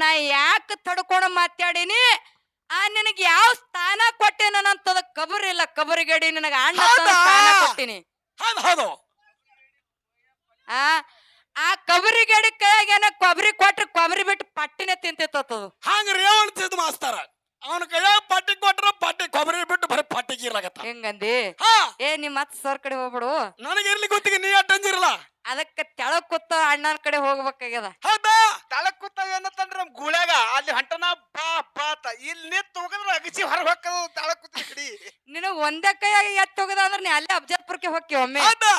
ನಾ ಯಾಕೆ ತಡ್ಕೊಂಡು ಮಾತಾಡೀನಿ? ಆ ನಿನಗೆ ಯಾವ ಸ್ಥಾನ ಕೊಟ್ಟೆ ನನ್ನಂತದ ಕಬರ್ ಇಲ್ಲ ಕಬರಿಗಡಿ ನಿನಗ ಅಣ್ಣ ತಂದ್? ಸ್ಥಾನ ಕೊಟ್ಟಿನಿ. ಹೌದು ಹೌದು. ಆ ಆ ಕಬರಿಗಡಿ ಕೈಯಾಗೇನ ಕೊಬ್ಬರಿ ಕೊಟ್ರೆ ಕೊಬ್ಬರಿ ಬಿಟ್ಟು ಪಟ್ಟಿನ ತಿಂತಿತ್ತದು. ಹಂಗ ರೇವಣ್ತಿದ್ ಮಾಸ್ತಾರ. ಅವನ ಕೈಯಾಗ ಪಟ್ಟಿ ಕೊಟ್ರ ಪಟ್ಟಿ ಕೊಬ್ಬರಿ ಬಿಟ್ಟು ಬರೀ ಪಟ್ಟಿ ಇರ್ಲಾಗತ್ತ ಹೆಂಗಂದಿ? ಹಾ. ಏ ನಿಮ್ಮ ಮತ್ ಸರ್ ಕಡೆ ಹೋಗ್ಬಿಡು. ನನಗೆ ಇರ್ಲಿ ಗೊತ್ತಿಗೆ ನೀ ಅಟ್ಟಂಜಿರಲ್ಲ ಅದಕ್ಕೆ ತೆಳಕ್ ಕೂತ ಅಣ್ಣನ ಕಡೆ ಹೋಗ್ಬೇಕಾಗ್ಯದ. ಹೌದಾ? ತಳಕ್ ಕೂತ ಏನತ್ತಂದ್ರ ನಮ್ ಗುಳ್ಯಾಗ ಅಲ್ಲಿ ಹಂಟನ ಬಾ ಬಾತ ಇಲ್ಲಿ ನಿಂತ ಹೋಗಿದ್ರೆ ಅಗಸಿ ಹೊರ ತಳಕ್ ಕೂತ ಕಡಿ. ನಿನಗ್ ಒಂದೇ ಕೈಯಾಗಿ ಎತ್ತ ಹೋಗದ ಅಂದ್ರೆ ನೀ ಅಲ್ಲೇ ಅಬ್ಜಾಪುರಕ್ಕೆ ಹೋಗಿ ಒಮ್ಮೆ. ಹೌದಾ?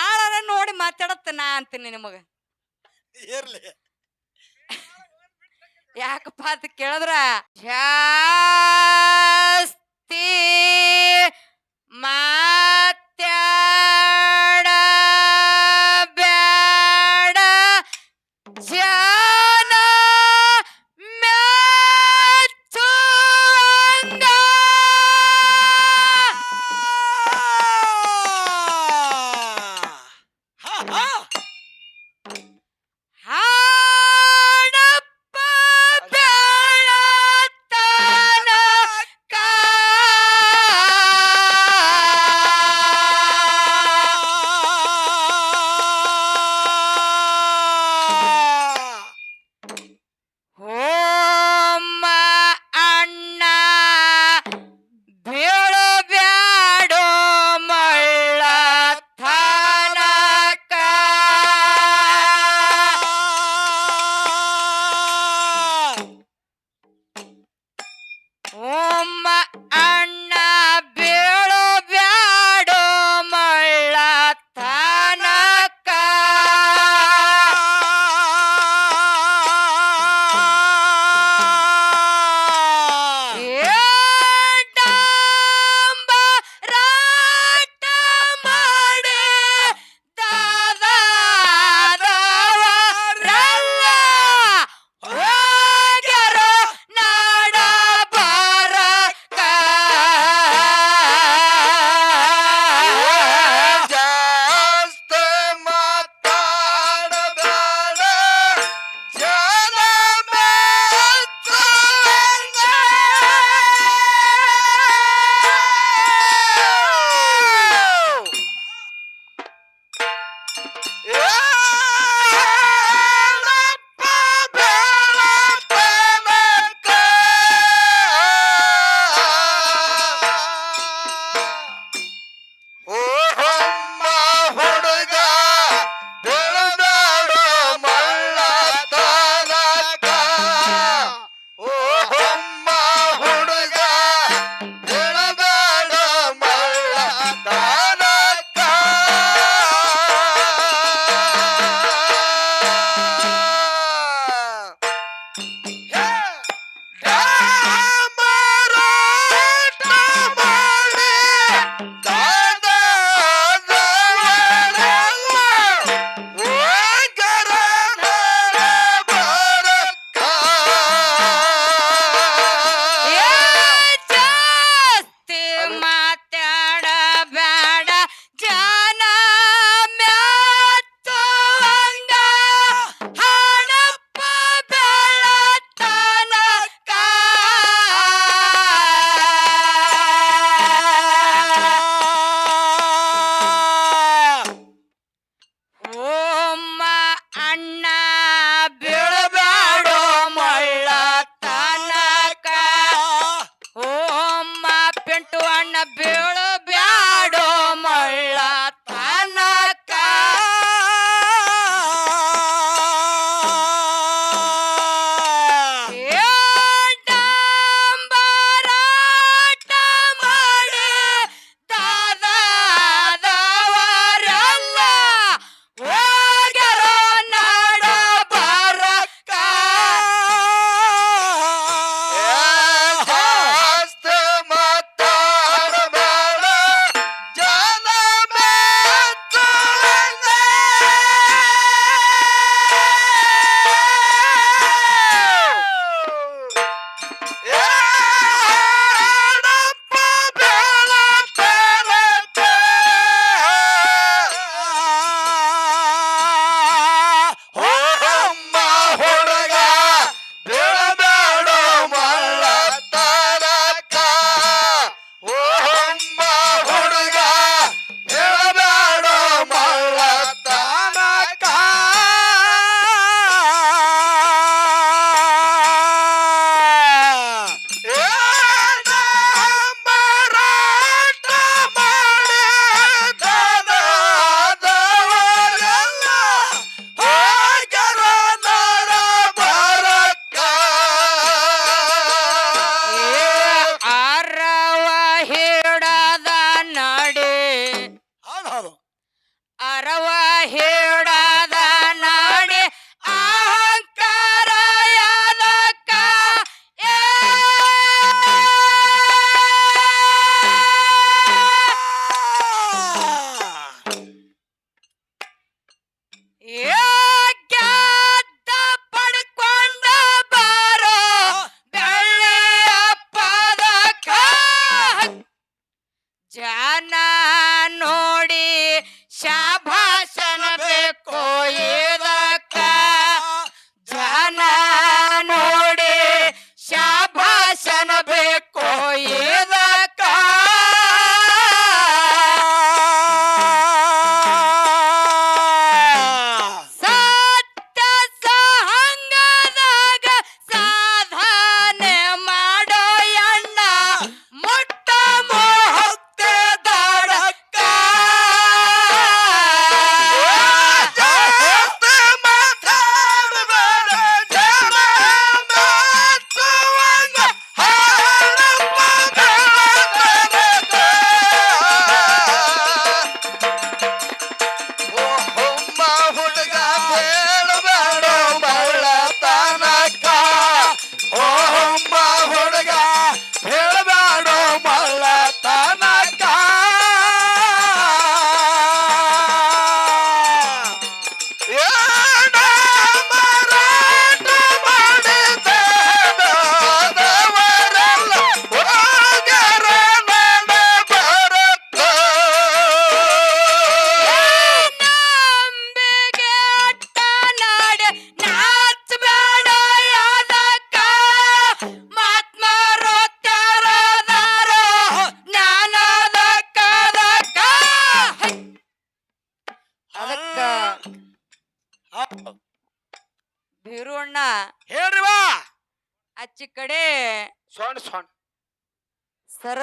ಆಳರ ನೋಡಿ ಮಾತಾಡತ್ತ ನಾ ಅಂತೀನಿ ನಿಮಗ. ಏರ್ಲಿ ಯಾಕಪ್ಪ ಅಂತ ಕೇಳಿದ್ರ ಜಾಸ್ತಿ ಮಾತಾಡ Yeah.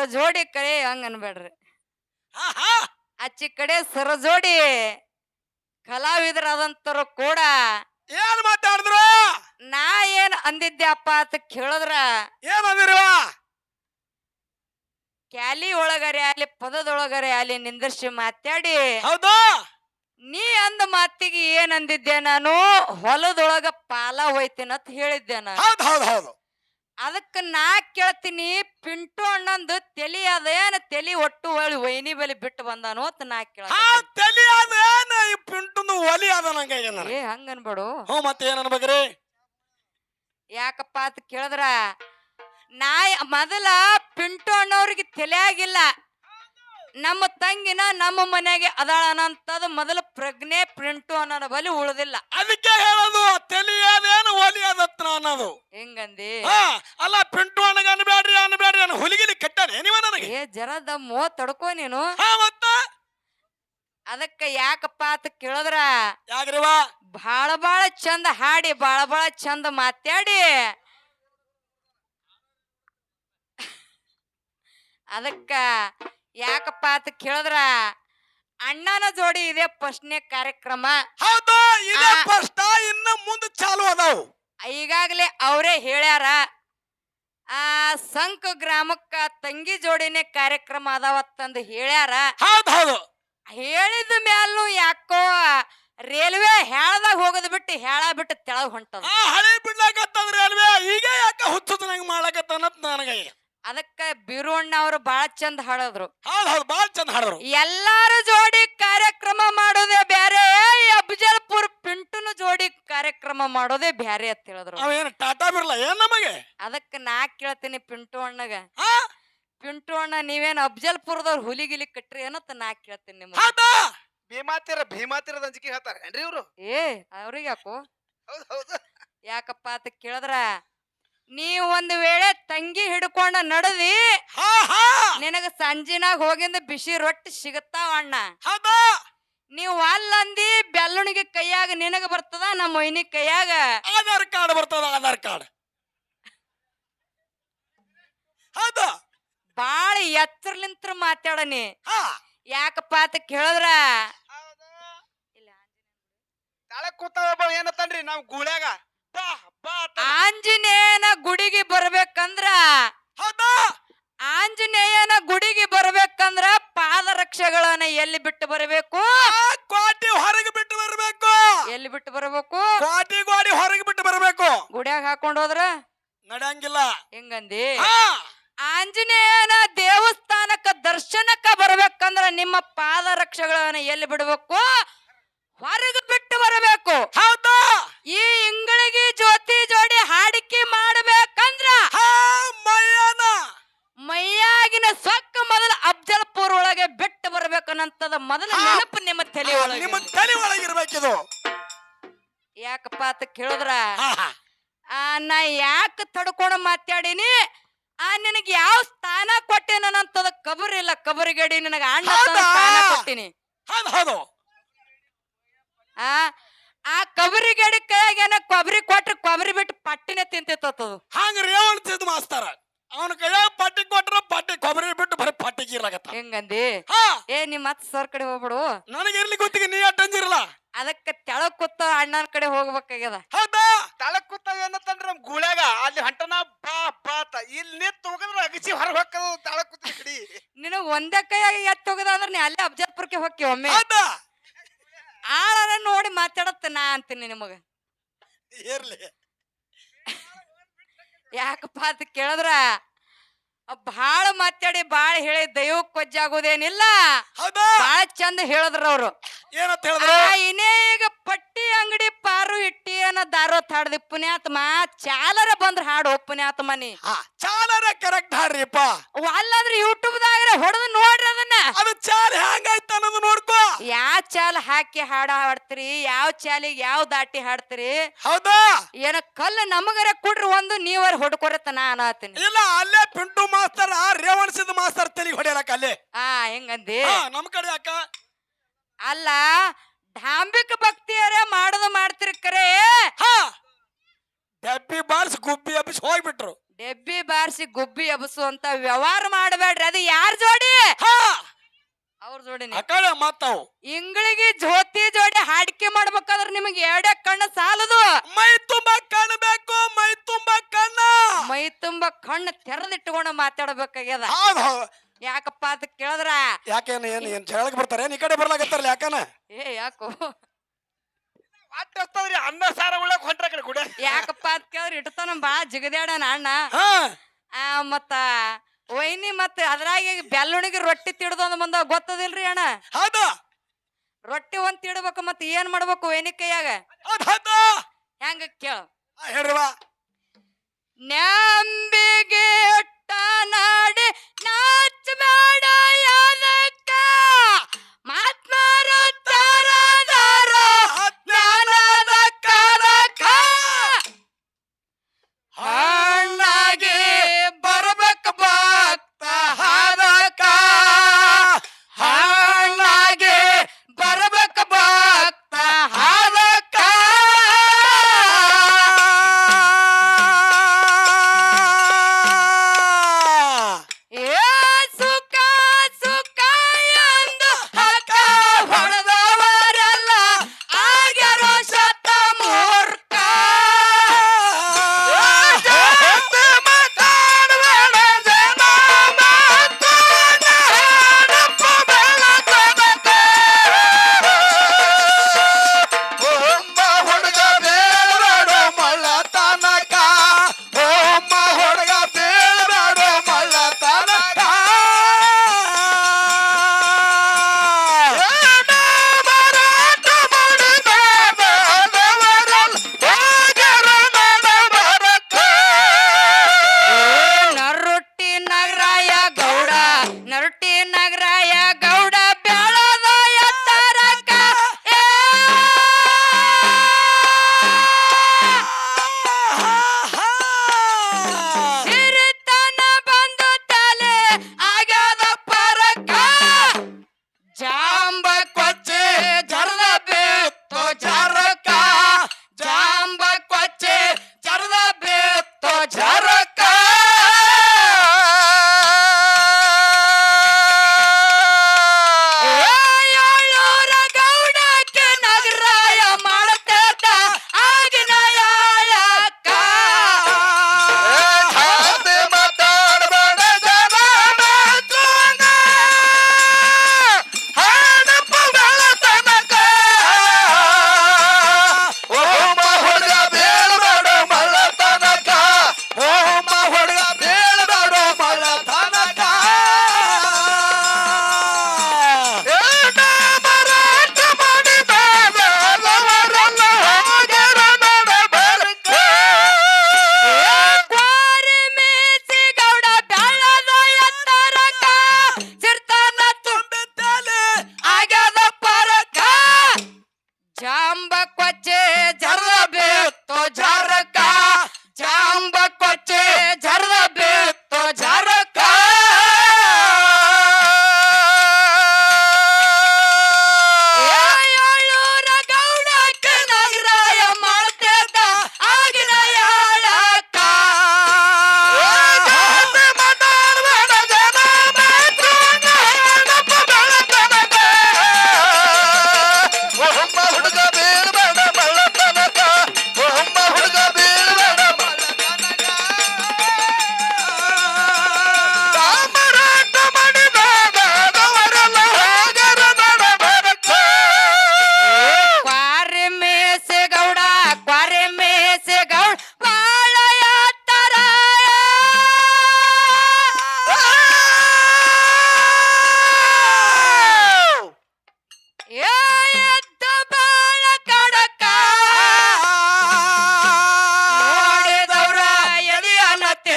ಸರಜೋಡಿ ಕಡೆ ಹಂಗ ಅನ್ಬೇಡ್ರಿ ಅಚ್ಚಿ ಕಡೆ ಸರಜೋಡಿ ಕಲಾವಿದರಾದಂತರು ಕೂಡ ಏನ್ ಮಾತಾಡಿದ್ರು? ನಾ ಏನ್ ಅಂದಿದ್ಯಪ್ಪ ಅಂತ ಕೇಳಿದ್ರ? ಏನ್ ಅಂದಿರಿವಾ ಕ್ಯಾಲಿ ಒಳಗರೆ ಅಲ್ಲಿ ಪದದೊಳಗರೆ ಅಲ್ಲಿ ನಿಂದರ್ಸಿ ಮಾತಾಡಿ. ಹೌದು? ನೀ ಅಂದ ಮಾತಿಗೆ ಏನ್ ಅಂದಿದ್ದೆ ನಾನು? ಹೊಲದೊಳಗ ಪಾಲ ಹೋಯ್ತೀನಂತ ಹೇಳಿದ್ದೆ ನಾನು. ಹೌದ್ ಹೌದ್ ಹೌದು. ಅದಕ್ಕ ನಾ ಕೇಳ್ತೀನಿ ಪಿಂಟು ಅಣ್ಣಂದು ತಲಿ ಅದೇನ ತಲಿ ಒಟ್ಟು ಹೊಳಿ ವೈನಿ ಬಲಿ ಬಿಟ್ಟು ಬಂದಾನು ಅಂತ ನಾ ಕೇಳ ಆ ತಲಿ ಅದ ಏನ್? ಈ ಪಿಂಟುನು ಒಲಿ ಅದ ನಂಗೆ ಏ ಹಂಗ ಅನ್ಬೇಡು. ಹ್ಞೂ ಮತ್ತೆ ಏನ್ ಅನ್ಬೇಕ್ರಿ? ಯಾಕಪ್ಪ ಅಂತ ಕೇಳಿದ್ರ ನಾ ಮೊದಲ ಪಿಂಟು ಅಣ್ಣವ್ರಿಗೆ ತಲೆಯಾಗಿಲ್ಲ. ನಮ್ಮ ತಂಗಿನ ನಮ್ಮ ಮನೆಗೆ ಅದಾಳ ಅನ್ನಂತದ ಮೊದಲು ಪ್ರಜ್ಞೆ ಪ್ರಿಂಟು ಅನ್ನೋದ ಬಲಿ ಉಳಿದಿಲ್ಲ. ಅದಕ್ಕೆ ಹೇಳೋದು ತಲಿಯಾದೇನು ಒಲಿ ಅನ್ನೋದು. ಹೆಂಗಂದಿ? ಹಾ ಅಲ್ಲ ಪ್ರಿಂಟು ಅನ್ನಗ ಅನ್ಬೇಡ್ರಿ ಅನ್ಬೇಡ್ರಿ ಅನ್ನ ಹುಲಿಗಿಲಿ ಕಟ್ಟಾನೆ ನೀವ ನನಗೆ? ಏ ಜರ ದಮ್ಮು ತಡ್ಕೋ ನೀನು. ಹಾ ಮತ್ತ? ಅದಕ್ಕೆ ಯಾಕಪ್ಪ ಅಂತ ಕೇಳಿದ್ರ? ಯಾಕ್ರಿವಾ ಬಾಳ ಬಾಳ ಚಂದ ಹಾಡಿ ಬಾಳ ಬಾಳ ಚಂದ ಮಾತಾಡಿ. ಅದಕ್ಕ ಯಾಕಪ್ಪ ಅಂತ ಕೇಳಿದ್ರ? ಅಣ್ಣನ ಜೋಡಿ ಇದೆ ಫಸ್ಟ್ನೇ ಕಾರ್ಯಕ್ರಮ. ಹೌದು ಇದೇ ಆ. ಫಸ್ಟ್ ಇನ್ನ ಮುಂದೆ ಚಾಲು ಅದಾವು. ಈಗಾಗಲೇ ಅವರೇ ಹೇಳ್ಯಾರ ಆ ಸಂಕ ಗ್ರಾಮಕ್ಕ ತಂಗಿ ಜೋಡಿನೇ ಕಾರ್ಯಕ್ರಮ ಅದಾವತ್ತಂದು ಹೇಳ್ಯಾರ. ಹೌದು ಹೌದು. ಹೇಳಿದ ಮ್ಯಾಲೂ ಯಾಕೋ ರೈಲ್ವೆ ಹೇಳದಾಗ ಹೋಗೋದ್ ಬಿಟ್ಟು ಹೇಳ ಬಿಟ್ಟು ತೆಳಗ್ ಹೊಂಟದ. ಆ ಹಳೆ ಬಿಡ್ಲಾಕತ್ತಂದ್ರಿ ಅಲ್ವೇ ಈಗ ಯಾಕ ಹುಚ್ಚದ ನಂಗೆ ಮಾಡಕತ್ತನತ್ ನನಗೆ. ಅದಕ್ಕ ಬಿರುಣ್ಣ ಅವರು ಬಹಳ ಚಂದ ಹಾಡೋದ್ರು. ಬಹಳ ಹೌದು ಬಾಳ್ ಚಂದ ಹಾಡೋರು ಎಲ್ಲಾರು ಜೋಡಿ ಕಾರ್ಯಕ್ರಮ ಮಾಡೋದೇ ಬ್ಯಾರೆ ಅಬ್ಜಲ್ಪುರ್ ಅಫಜಲ್ಪುರ್ ಪಿಂಟುನು ಜೋಡಿ ಕಾರ್ಯಕ್ರಮ ಮಾಡೋದೇ ಬ್ಯಾರೆ ಅಂತ ಹೇಳಿದ್ರು. ಅವೇನು ಟಾಟಾ ಬಿರ್ಲ ಏನ್ ನಮಗೆ? ಅದಕ್ಕ ನಾ ಕೇಳ್ತೀನಿ ಪಿಂಟು ಅಣ್ಣಗ. ಹಾ? ಪಿಂಟು ಅಣ್ಣ ನೀವೇನ್ ಅಬ್ಜಲ್ಪುರದವ್ರು ಹುಲಿಗಿಲಿ ಕಟ್ರಿ ಏನಂತ ನಾ ಕೇಳ್ತೀನಿ ನಿಮ್ಗೆ. ಹೌದಾ? ಭೀಮಾತಿರ ಭೀಮಾತಿರದ ಅಂಜಿಕೆ ಹೇಳ್ತಾರೆ ಏನ್ರಿ ಇವ್ರು? ಏ ಅವ್ರಿಗೆ ಯಾಕೋ ಹೌದ್ ಹೌದು. ಯಾಕಪ್ಪ ಅಂತ ಕೇಳಿದ್ರ? ನೀವ್ ಒಂದು ವೇಳೆ ತಂಗಿ ಹಿಡ್ಕೊಂಡ ನಡದಿ ಹಾ ಹಾ. ನಿನಗ ಸಂಜಿನಾಗ ಹೋಗಿಂದ ಬಿಸಿ ರೊಟ್ಟಿ ಸಿಗತ್ತಾವ ಅಣ್ಣ? ಹೌದಾ. ನೀವು ಅಲ್ಲಂದಿ ಬೆಲ್ಲುಣಿಗೆ ಕೈಯಾಗ ನಿನಗ ಬರ್ತದ ನಮ್ಮ ಮೊಯ್ನಿ ಕೈಯಾಗ? ಆಧಾರ್ ಕಾರ್ಡ್ ಬರ್ತದ ಆಧಾರ್ ಕಾರ್ಡ್. ಹೌದು. ಬಾಳ ಎತ್ತರ್ಲಿಂತ್ರ ಮಾತಾಡನಿ ಹಾ. ಯಾಕಪ್ಪ ಅಂತ ಕೇಳಿದ್ರ? ಕೂತ ಕೂತಾವ ಒಬ್ಬ ಏನತ್ತನ್ರಿ ನಾವ್ ಗುಳ್ಯಾಗ. ಬಾ ಆಂಜನೇಯನ ಗುಡಿಗೆ ಬರ್ಬೇಕಂದ್ರ ಹೌದಾ. ಆಂಜನೇಯನ ಗುಡಿಗೆ ಬರ್ಬೇಕಂದ್ರ ಪಾದರಕ್ಷೆಗಳನ್ನ ಎಲ್ಲಿ ಬಿಟ್ಟು ಬರಬೇಕು? ಕೋಟಿ ಕ್ವಾಟಿ ಹೊರಗೆ ಬಿಟ್ಟು ಬರಬೇಕು. ಎಲ್ಲಿ ಬಿಟ್ಟು ಬರಬೇಕು? ಕೋಟಿ ಗೋಡಿ ಹೊರಗೆ ಬಿಟ್ಟು ಬರಬೇಕು. ಗುಡಿಯಾಗ ಹಾಕೊಂಡು ಹೋದ್ರ? ನಡೆಯಂಗಿಲ್ಲ. ಹೆಂಗಂದಿ? ಆಂಜನೇಯನ ದೇವಸ್ಥಾನಕ್ಕ ದರ್ಶನಕ್ಕ ಬರ್ಬೇಕಂದ್ರ ನಿಮ್ಮ ಪಾದರಕ್ಷೆಗಳನ್ನ ಎಲ್ಲಿ ಬಿಡಬೇಕು? ಹೊರಗೆ ಬಿಟ್ಟು ಬರಬೇಕು. ಹೌದಾ. ಈ ಇಂಗಳಿಗೆ ಜ್ಯೋತಿ ಜೋಡಿ ಹಾಡಿಕೆ ಮಾಡಬೇಕಂದ್ರ ಮೈಯಾಗಿನ ಸೊಕ್ಕ ಮೊದಲ ಅಫ್ಜಲ್ಪುರ್ ಒಳಗೆ ಬಿಟ್ಟು ಬರ್ಬೇಕನ್ನಂತದ ಮೊದಲ ಮೊದಲು ನೆನಪು ನಿಮ್ಮ ತಲೆ ಒಳಗೆ. ನಿಮ್ಮ ತಲೆ ಒಳಗಿರ್ಬೇಕಿದು. ಯಾಕಪ್ಪ ಅಂತ ಕೇಳಿದ್ರ? ಆ ನಾ ಯಾಕೆ ತಡ್ಕೊಂಡು ಮಾತಾಡೀನಿ? ಆ ನಿನಗೆ ಯಾವ ಸ್ಥಾನ ಕೊಟ್ಟೆನಂತದ ಕಬರ್ ಇಲ್ಲ. ಕಬರಿಗಡಿ ನಿನಗೆ ಅಣ್ಣ ಸ್ಥಾನ ಕೊಟ್ಟಿನಿ. ಹೌದು ಹೌದು. ಆ ಆ ಕಬರಿಗಡಿ ಕೈಯಾಗ ಏನ ಕೊಬ್ಬರಿ ಕೊಟ್ರೆ ಕೊಬ್ಬರಿ ಬಿಟ್ಟು ಪಟ್ಟಿನ ತಿಂತಿತ್ತದು ಹಂಗ ತಿಂದು ಮಾಸ್ತಾರ. ಅವನ ಕೈಯಾಗ ಪಟ್ಟಿ ಕೊಟ್ರ ಪಟ್ಟಿ ಕೊಬ್ಬರಿ ಬಿಟ್ಟು ಬರೀ ಪಟ್ಟಿ ಗೀರ್ಲಾಗತ್ತ ಹೆಂಗಂದಿ? ಏ ನಿಮ್ಮ ಮತ್ತೆ ಸರ್ ಕಡೆ ಹೋಗ್ಬಿಡು. ನನಗೆ ಇರ್ಲಿ ಗೊತ್ತಿಗೆ ನೀ ಅಟ್ಟಂಜಿರಲ್ಲ ಅದಕ್ಕ ತೆಳಗ್ ಕೂತ ಅಣ್ಣನ ಕಡೆ ಹೋಗ್ಬೇಕಾಗ್ಯದ. ಹೌದಾ? ತಾಳಕ್ ಕೂತಾವ ಏನತ್ತನ್ರಿ ನಮ್ ಗುಳ್ಯಾಗ ಅಲ್ಲಿ ಹಂಟನ ಬಾ ಬಾ ಅಂತ. ಇಲ್ಲಿ ನಿಂತ್ ಹೋಗದ್ರ ಅಗಸಿ ಹೊರ ಹೊಕ್ಕದು ತಾಳಕ್ ಕೂತ ಕಡಿ. ನಿನಗ್ ಒಂದೇ ಕೈಯಾಗ ಎತ್ತ ಹೋಗದ ಅಂದ್ರೆ ನೀ ಅಲ್ಲೇ ಅಫಜಲ್ಪುರಕ್ಕೆ ಹೋಗಿ ಒಮ್ಮೆ. ಹೌದಾ? ಆಳರ ನೋಡಿ ಮಾತಾಡತ್ತ ನಾ ಅಂತೀನಿ ನಿಮಗ. ಇರ್ಲಿ. ಯಾಕಪ್ಪ ಅಂತ ಕೇಳಿದ್ರ ಬಾಳ ಮಾತಾಡಿ ಬಾಳ ಹೇಳಿ ದೈವಕ್ಕೆ ಕೊಜ್ಜಾಗೋದೇನಿಲ್ಲ. ಹೌದಾ? ಭಾಳ ಚಂದ ಹೇಳಿದ್ರ? ಅವ್ರು ಏನಂತ ಹೇಳಿದ್ರು ಪಟ್ಟಿ ಅಂಗಡಿ ಪಾರು ಇಟ್ಟಿ ಅನ್ನ ದಾರೋ ತಾಡ್ದಿ ಪುಣ್ಯಾತ್ಮ ಚಾಲರ ಬಂದ್ರ ಹಾಡು ಪುಣ್ಯಾತ್ಮ ನೀ. ಹಾ ಚಾಲರ ಕರೆಕ್ಟ್ ಹಾಡ್ರಿಪ್ಪ. ಅಲ್ಲಾದ್ರೆ ಯೂಟ್ಯೂಬ್ ದಾಗ ಹೊಡೆದು ನೋಡ್ರಿ ಅದನ್ನ. ಅದು ಚಾಲ್ ಹೆಂಗಾಯ್ತ ಅನ್ನೋದು ನೋಡ್ಕೋ. ಯಾವ ಚಾಲ್ ಹಾಕಿ ಹಾಡ ಹಾಡ್ತೀರಿ ಯಾವ ಚಾಲಿಗೆ ಯಾವ ದಾಟಿ ಹಾಡ್ತೀರಿ. ಹೌದಾ? ಏನ ಕಲ್ಲು ನಮಗರ ಕೊಡ್ರಿ ಒಂದು ನೀವರ ಹೊಡ್ಕೊರತ್ತ ನಾ ಅನ್ನತೀನಿ ಇಲ್ಲ ಅಲ್ಲೇ ಪಿಂಟು ಮಾಸ್ತರ್ ರೇವಣಸಿದ ಮಾಸ್ತರ್ ತೆಲಿ ಹೊಡಿಯಲಕ್ಕ ಅಲ್ಲೇ. ಹಾ ಹೆಂಗಂದಿ? ನಮ್ ಕಡೆ ಅಕ್ಕ. ಅಲ್ಲ ಢಾಂಬಿಕ ಭಕ್ತಿಯರೇ ಮಾಡೋದು ಮಾಡ್ತಿರಿ ಕರೆ ಹಾ. ಡೆಬ್ಬಿ ಬಾರ್ಸ್ ಗುಬ್ಬಿ ಹಬ್ಬಿಸಿ ಹೋಗ್ಬಿಟ್ರು. ಡೆಬ್ಬಿ ಬಾರಿಸಿ ಗುಬ್ಬಿ ಎಬಸು ಅಂತ ವ್ಯವಹಾರ ಮಾಡಬೇಡ್ರಿ. ಅದು ಯಾರ ಜೋಡಿ? ಹಾ. ಅವ್ರ ಜೋಡಿ ಅಕಳ ಮಾತಾವು ಇಂಗಳಿಗೆ ಜ್ಯೋತಿ ಜೋಡಿ ಹಾಡಿಕೆ ಮಾಡ್ಬೇಕಾದ್ರೆ ನಿಮಗೆ ಎರಡೇ ಕಣ್ಣು ಸಾಲದು. ಮೈ ತುಂಬಾ ಕಾಣಬೇಕು ಮೈ ತುಂಬಾ ಕಣ್ಣ. ಮೈ ತುಂಬ ಕಣ್ಣು ತೆರೆದಿಟ್ಟುಕೊಂಡು ಮಾತಾಡ್ಬೇಕಾಗ್ಯದ. ಹೌದು ಹೌದು. ಯಾಕಪ್ಪ ಅಂತ ಕೇಳಿದ್ರ? ಯಾಕೇನ ಏನು ಏನು ಜಗಳಕ್ಕೆ ಬರ್ತಾರೆ? ಏನ್ ಈ ಕಡೆ ಬರ್ಲಾಗತ್ತಾರಲ್ಲ ಯಾಕನ? ಏ ಯಾಕೋ? ಅಟ್ಟ ಅನ್ನ ಸಾರ ಉಳ್ಳಕ್ ಹೊಂಟ್ರ ಕಡೆ ಗುಡ. ಯಾಕಪ್ಪ ಅಂತ ಕೇಳಿದ್ರೆ ಇಟ್ಟತನ ಬಾ ಜಿಗದ್ಯಾಡನ ಅಣ್ಣ. ಹಾ. ಆ ಮತ್ತ ವೈನಿ ಮತ್ತೆ ಅದ್ರಾಗ ಬೆಲ್ಲುಣಿಗೆ ರೊಟ್ಟಿ ತಿಡ್ದೊಂದ್ ಬಂದ ಗೊತ್ತದಿಲ್ರಿ ಅಣ್ಣ? ಹೌದು. ರೊಟ್ಟಿ ಒಂದ್ ತಿಡ್ಬೇಕು ಮತ್ತೆ ಏನ್ ಮಾಡ್ಬೇಕು ವೈನಿ ಕೈಯಾಗ? ಹೌದು ಹೌದು. ಹೆಂಗ ಕೇಳ. ಹೇಳ್ರಿ ಹೇಳ್ರವ್ವ ನಂಬಿಗೆ நாட்டு நாடு நாச்சு மேடையான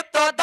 toda